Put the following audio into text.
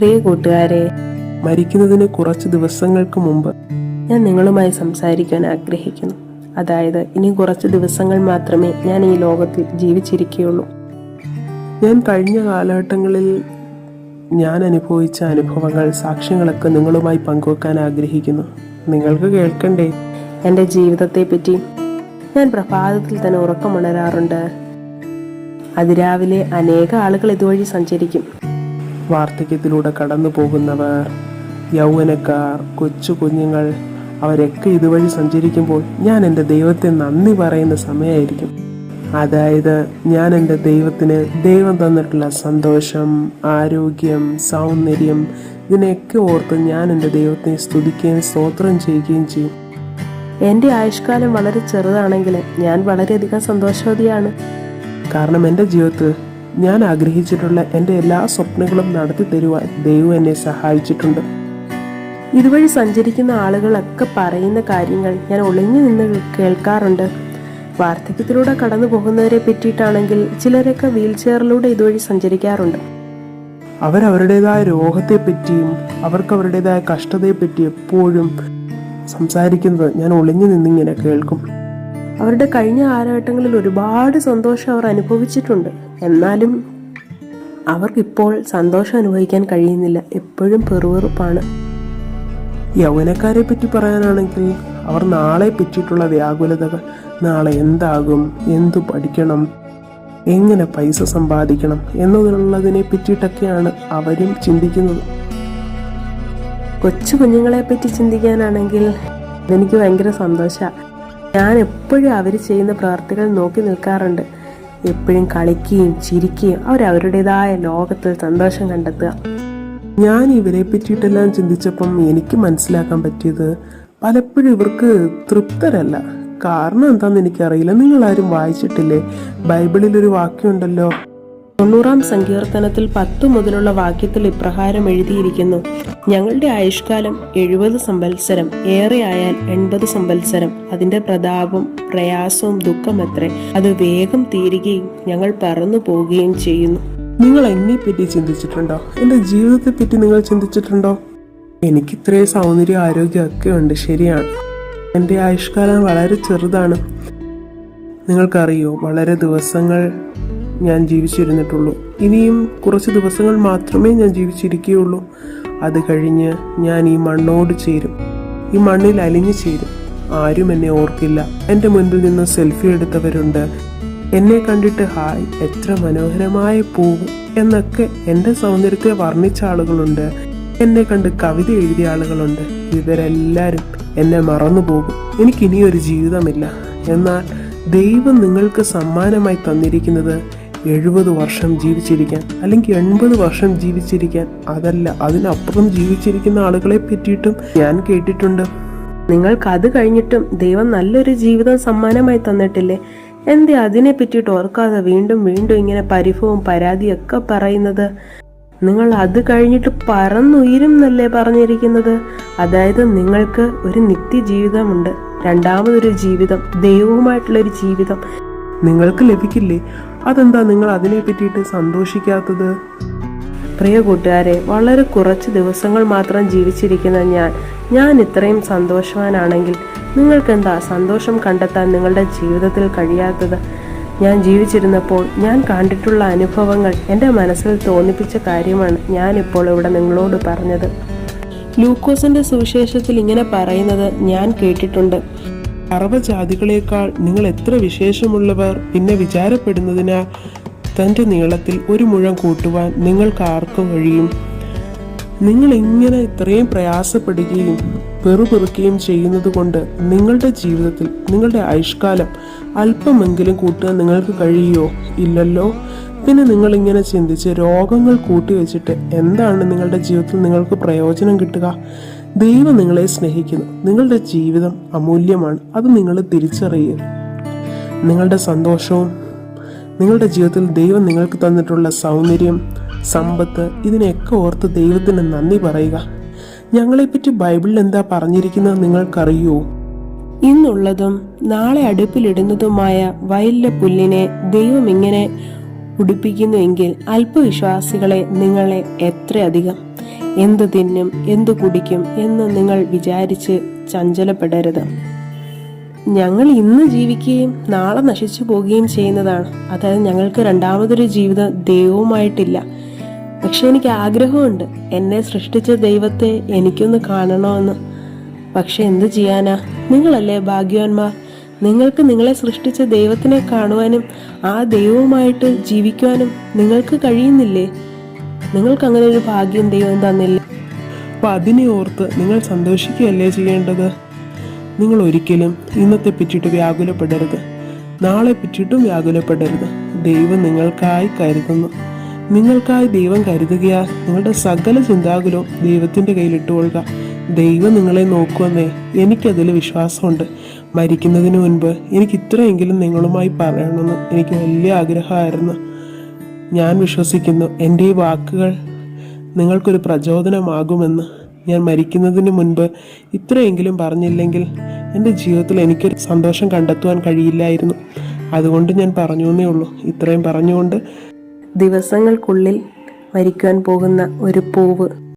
പ്രിയ കൂട്ടുകാരെ മരിക്കുന്നതിന് കുറച്ച് ദിവസങ്ങൾക്ക് മുമ്പ് ഞാൻ നിങ്ങളുമായി സംസാരിക്കാൻ ആഗ്രഹിക്കുന്നു. അതായത് ഇനി കുറച്ച് ദിവസങ്ങൾ മാത്രമേ ഞാൻ ഈ ലോകത്തിൽ ജീവിച്ചിരിക്കുകയുള്ളൂ. ഞാൻ കഴിഞ്ഞ കാലഘട്ടങ്ങളിൽ ഞാൻ അനുഭവിച്ച അനുഭവങ്ങൾ സാക്ഷ്യങ്ങളൊക്കെ നിങ്ങളുമായി പങ്കുവെക്കാൻ ആഗ്രഹിക്കുന്നു. നിങ്ങൾക്ക് കേൾക്കണ്ടേ? എന്റെ ജീവിതത്തെപ്പറ്റി ഞാൻ പ്രഭാതത്തിൽ തന്നെ ഉറക്കമുണരാറുണ്ട് അതിരാവിലെ അനേക ആളുകൾ ഇതുവഴി സഞ്ചരിക്കും. വാർദ്ധക്യത്തിലൂടെ കടന്നു പോകുന്നവർ യൗവനക്കാർ കൊച്ചു കുഞ്ഞുങ്ങൾ അവരൊക്കെ ഇതുവഴി സഞ്ചരിക്കുമ്പോൾ ഞാൻ എന്റെ ദൈവത്തെ നന്ദി പറയുന്ന സമയമായിരിക്കും. അതായത് ഞാൻ എന്റെ ദൈവത്തിന് ദൈവം തന്നിട്ടുള്ള സന്തോഷം ആരോഗ്യം സൗന്ദര്യം ഇതിനെയൊക്കെ ഓർത്ത് ഞാൻ എന്റെ ദൈവത്തെ സ്തുതിക്കുകയും സ്തോത്രം ചെയ്യുകയും ചെയ്യും. എന്റെ ആയുഷ്കാലം വളരെ ചെറുതാണെങ്കിൽ ഞാൻ വളരെയധികം സന്തോഷവതിയാണ്. കാരണം എന്റെ ജീവിതത്തിൽ ഞാൻ ആഗ്രഹിച്ചിട്ടുള്ള എന്റെ എല്ലാ സ്വപ്നങ്ങളും നടത്തി തരുവാൻ ദൈവം എന്നെ സഹായിച്ചിട്ടുണ്ട്. ഇതുവഴി സഞ്ചരിക്കുന്ന ആളുകളൊക്കെ പറയുന്ന കാര്യങ്ങൾ ഞാൻ ഒളിഞ്ഞു നിന്ന് കേൾക്കാറുണ്ട്. വാർദ്ധക്യത്തിലൂടെ കടന്നു പോകുന്നവരെ പറ്റിയിട്ടാണെങ്കിൽ ചിലരൊക്കെ വീൽ ചെയറിലൂടെ ഇതുവഴി സഞ്ചരിക്കാറുണ്ട്. അവരവരുടേതായ രോഗത്തെ പറ്റിയും അവർക്ക് അവരുടേതായ കഷ്ടതയെ പറ്റി എപ്പോഴും സംസാരിക്കുന്നത് ഞാൻ ഒളിഞ്ഞു നിന്നിങ്ങനെ കേൾക്കും. അവരുടെ കഴിഞ്ഞ കാലഘട്ടങ്ങളിൽ ഒരുപാട് സന്തോഷം അവർ അനുഭവിച്ചിട്ടുണ്ട്. എന്നാലും അവർക്കിപ്പോൾ സന്തോഷം അനുഭവിക്കാൻ കഴിയുന്നില്ല. എപ്പോഴും പെറുവെറുപ്പാണ്. യൗവനക്കാരെ പറ്റി പറയാനാണെങ്കിൽ അവർ നാളെ പറ്റിയിട്ടുള്ള വ്യാകുലതകൾ നാളെ എന്താകും എന്തു പഠിക്കണം എങ്ങനെ പൈസ സമ്പാദിക്കണം എന്നുള്ളതിനെ പറ്റിയിട്ടൊക്കെയാണ് അവരും ചിന്തിക്കുന്നത്. കൊച്ചു കുഞ്ഞുങ്ങളെ പറ്റി ചിന്തിക്കാനാണെങ്കിൽ എനിക്ക് ഭയങ്കര സന്തോഷമാണ് ഞാൻ എപ്പോഴും അവർ ചെയ്യുന്ന പ്രവർത്തികൾ നോക്കി നിൽക്കാറുണ്ട്. എപ്പോഴും കളിക്കുകയും ചിരിക്കുകയും അവരവരുടേതായ ലോകത്തിൽ സന്തോഷം കണ്ടെത്തുക. ഞാൻ ഇവരെ പറ്റിയിട്ടെല്ലാം ചിന്തിച്ചപ്പം എനിക്ക് മനസ്സിലാക്കാൻ പറ്റിയത് പലപ്പോഴും ഇവർക്ക് തൃപ്തരല്ല. കാരണം എന്താണെന്ന് എനിക്കറിയില്ല. നിങ്ങളാരും വായിച്ചിട്ടില്ലേ? ബൈബിളിൽ ഒരു വാക്യമുണ്ടല്ലോ. തൊണ്ണൂറാം സങ്കീർത്തനത്തിൽ പത്തു മുതലുള്ള വാക്യത്തിൽ ഇപ്രകാരം എഴുതിയിരിക്കുന്നു. ഞങ്ങളുടെ ആയുഷ്കാലം എഴുപത് സംവത്സരം ഏറെ ആയാൽ എൺപത് സംവത്സരം. അതിന്റെ പ്രതാപം പ്രയാസവും ദുഃഖമത്രേ. അത് വേഗം തീരുകയും ഞങ്ങൾ പറന്നു പോവുകയും ചെയ്യുന്നു. നിങ്ങൾ എന്നെ പറ്റി ചിന്തിച്ചിട്ടുണ്ടോ? എന്റെ ജീവിതത്തെ പറ്റി നിങ്ങൾ ചിന്തിച്ചിട്ടുണ്ടോ? എനിക്ക് ഇത്രയും സൗന്ദര്യം ആരോഗ്യമൊക്കെ ഉണ്ട് ശരിയാണ്. എന്റെ ആയുഷ്കാലം വളരെ ചെറുതാണ്. നിങ്ങൾക്കറിയോ വളരെ ദിവസങ്ങൾ ഞാൻ ജീവിച്ചിരുന്നിട്ടുള്ളൂ. ഇനിയും കുറച്ച് ദിവസങ്ങൾ മാത്രമേ ഞാൻ ജീവിച്ചിരിക്കുകയുള്ളൂ. അത് കഴിഞ്ഞ് ഞാൻ ഈ മണ്ണോട് ചേരും. ഈ മണ്ണിൽ അലിഞ്ഞു ചേരും. ആരും എന്നെ ഓർക്കില്ല. എന്റെ മുൻപിൽ നിന്ന് സെൽഫി എടുത്തവരുണ്ട്. എന്നെ കണ്ടിട്ട് ഹായ് എത്ര മനോഹരമായ പൂവ് എന്നൊക്കെ എന്റെ സൗന്ദര്യത്തെ വർണിച്ച ആളുകളുണ്ട്. എന്നെ കണ്ട് കവിത എഴുതിയ ആളുകളുണ്ട്. ഇവരെല്ലാവരും എന്നെ മറന്നു പോകും. എനിക്കിനിയൊരു ജീവിതമില്ല. എന്നാൽ ദൈവം നിങ്ങൾക്ക് സമ്മാനമായി തന്നിരിക്കുന്നത് എഴുപത് വർഷം ജീവിച്ചിരിക്കാൻ അല്ലെങ്കിൽ എൺപത് വർഷം ജീവിച്ചിരിക്കാൻ അതല്ല അതിനപ്പുറം ജീവിച്ചിരിക്കുന്ന ആളുകളെ പറ്റിയിട്ടും ഞാൻ കേട്ടിട്ടുണ്ട്. നിങ്ങൾക്ക് അത് കഴിഞ്ഞിട്ടും ദൈവം നല്ലൊരു ജീവിതം സമ്മാനമായി തന്നിട്ടില്ലേ? എന്തേ അതിനെ പറ്റിയിട്ട് ഓർക്കാതെ വീണ്ടും വീണ്ടും ഇങ്ങനെ പരിഭവവും പരാതിയും ഒക്കെ പറയുന്നത്? നിങ്ങൾ അത് കഴിഞ്ഞിട്ട് പറന്നുയരും എന്നല്ലേ പറഞ്ഞിരിക്കുന്നത്? അതായത് നിങ്ങൾക്ക് ഒരു നിത്യജീവിതമുണ്ട്. രണ്ടാമതൊരു ജീവിതം ദൈവവുമായിട്ടുള്ള ഒരു ജീവിതം. നിങ്ങൾക്ക് ലഭിക്കില്ലേ? അതെന്താ നിങ്ങൾ അതിനെ പറ്റിയിട്ട് സന്തോഷിക്കാത്തത്? പ്രിയ കൂട്ടുകാരെ വളരെ കുറച്ച് ദിവസങ്ങൾ മാത്രം ജീവിച്ചിരിക്കുന്ന ഞാൻ ഞാൻ ഇത്രയും സന്തോഷവാനാണെങ്കിൽ നിങ്ങൾക്കെന്താ സന്തോഷം കണ്ടെത്താൻ നിങ്ങളുടെ ജീവിതത്തിൽ കഴിയാത്തത്? ഞാൻ ജീവിച്ചിരുന്നപ്പോൾ ഞാൻ കണ്ടിട്ടുള്ള അനുഭവങ്ങൾ എന്റെ മനസ്സിൽ തോന്നിപ്പിച്ച കാര്യമാണ് ഞാനിപ്പോൾ ഇവിടെ നിങ്ങളോട് പറഞ്ഞത്. ലൂക്കോസിന്റെ സുവിശേഷത്തിൽ ഇങ്ങനെ പറയുന്നത് ഞാൻ കേട്ടിട്ടുണ്ട്. സർവജാതികളേക്കാൾ നിങ്ങൾ എത്ര വിശേഷമുള്ളവർ പിന്നെ വിചാരപ്പെടുന്നതിനാൽ തന്റെ നീളത്തിൽ ഒരു മുഴം കൂട്ടുവാൻ നിങ്ങൾക്ക് ആർക്കും കഴിയും. നിങ്ങൾ ഇങ്ങനെ ഇത്രയും പ്രയാസപ്പെടുകയും പെറുപെറുക്കുകയും ചെയ്യുന്നത് കൊണ്ട് നിങ്ങളുടെ ജീവിതത്തിൽ നിങ്ങളുടെ ആയുഷ്കാലം അല്പമെങ്കിലും കൂട്ടുക നിങ്ങൾക്ക് കഴിയുമോ? ഇല്ലല്ലോ. പിന്നെ നിങ്ങൾ ഇങ്ങനെ ചിന്തിച്ച് രോഗങ്ങൾ കൂട്ടിവെച്ചിട്ട് എന്താണ് നിങ്ങളുടെ ജീവിതത്തിൽ നിങ്ങൾക്ക് പ്രയോജനം കിട്ടുക? ദൈവം നിങ്ങളെ സ്നേഹിക്കുന്നു. നിങ്ങളുടെ ജീവിതം അമൂല്യമാണ്. അത് നിങ്ങൾ തിരിച്ചറിയുക നിങ്ങളുടെ സന്തോഷവും നിങ്ങളുടെ ജീവിതത്തിൽ ദൈവം നിങ്ങൾക്ക് തന്നിട്ടുള്ള സൗന്ദര്യം സമ്പത്ത് ഇതിനെയൊക്കെ ഓർത്ത് ദൈവത്തിന് നന്ദി പറയുക. ഞങ്ങളെപ്പറ്റി ബൈബിളിൽ എന്താ പറഞ്ഞിരിക്കുന്നത് നിങ്ങൾക്കറിയോ? ഇന്നുള്ളതും നാളെ അടുപ്പിലിടുന്നതുമായ വയലിലെ പുല്ലിനെ ദൈവം ഇങ്ങനെ ഉടുപ്പിക്കുന്നുവെങ്കിൽ അല്പവിശ്വാസികളെ നിങ്ങളെ എത്രയധികം എന്തു തിന്നും എന്തു കുടിക്കും എന്ന് നിങ്ങൾ വിചാരിച്ച് ചഞ്ചലപ്പെടരുത്. ഞങ്ങൾ ഇന്ന് ജീവിക്കുകയും നാളെ നശിച്ചു പോവുകയും ചെയ്യുന്നതാണ്. അതായത് ഞങ്ങൾക്ക് രണ്ടാമതൊരു ജീവിതം ദൈവവുമായിട്ടില്ല. പക്ഷെ എനിക്ക് ആഗ്രഹമുണ്ട്. എന്നെ സൃഷ്ടിച്ച ദൈവത്തെ എനിക്കൊന്ന് കാണണമെന്ന്. പക്ഷെ എന്തു ചെയ്യാനാ? നിങ്ങളല്ലേ ഭാഗ്യവാന്മാർ? നിങ്ങൾക്ക് നിങ്ങളെ സൃഷ്ടിച്ച ദൈവത്തിനെ കാണുവാനും ആ ദൈവവുമായിട്ട് ജീവിക്കുവാനും നിങ്ങൾക്ക് കഴിയുന്നില്ലേ? നിങ്ങൾക്ക് അങ്ങനെ ഒരു ഭാഗ്യം ദൈവം തന്നില്ല. അപ്പൊ അതിനെ ഓർത്ത് നിങ്ങൾ സന്തോഷിക്കുകയല്ലേ ചെയ്യേണ്ടത്? നിങ്ങൾ ഒരിക്കലും ഇന്നത്തെ പറ്റിയിട്ട് വ്യാകുലപ്പെടരുത്. നാളെ പറ്റിയിട്ടും വ്യാകുലപ്പെടരുത്. ദൈവം നിങ്ങൾക്കായി കരുതുന്നു. നിങ്ങൾക്കായി ദൈവം കരുതുകയാൽ നിങ്ങളുടെ സകല ചിന്താകുലവും ദൈവത്തിന്റെ കയ്യിലിട്ടുകൊള്ളുക ദൈവം നിങ്ങളെ നോക്കുമെന്നേ എനിക്കതിൽ വിശ്വാസമുണ്ട്. മരിക്കുന്നതിന് മുൻപ് എനിക്ക് ഇത്രയെങ്കിലും നിങ്ങളുമായി പറയണമെന്ന് എനിക്ക് വലിയ ആഗ്രഹമായിരുന്നു. ഞാൻ വിശ്വസിക്കുന്നു. എന്റെ ഈ വാക്കുകൾ നിങ്ങൾക്കൊരു പ്രചോദനമാകുമെന്ന് ഞാൻ മരിക്കുന്നതിന് മുൻപ് ഇത്രയെങ്കിലും പറഞ്ഞില്ലെങ്കിൽ എന്റെ ജീവിതത്തിൽ എനിക്കൊരു സന്തോഷം കണ്ടെത്തുവാൻ കഴിയില്ലായിരുന്നു. അതുകൊണ്ട് ഞാൻ പറഞ്ഞു എന്നേ ഉള്ളൂ. ഇത്രയും പറഞ്ഞുകൊണ്ട് ദിവസങ്ങൾക്കുള്ളിൽ മരിക്കുവാൻ പോകുന്ന ഒരു പൂവ്.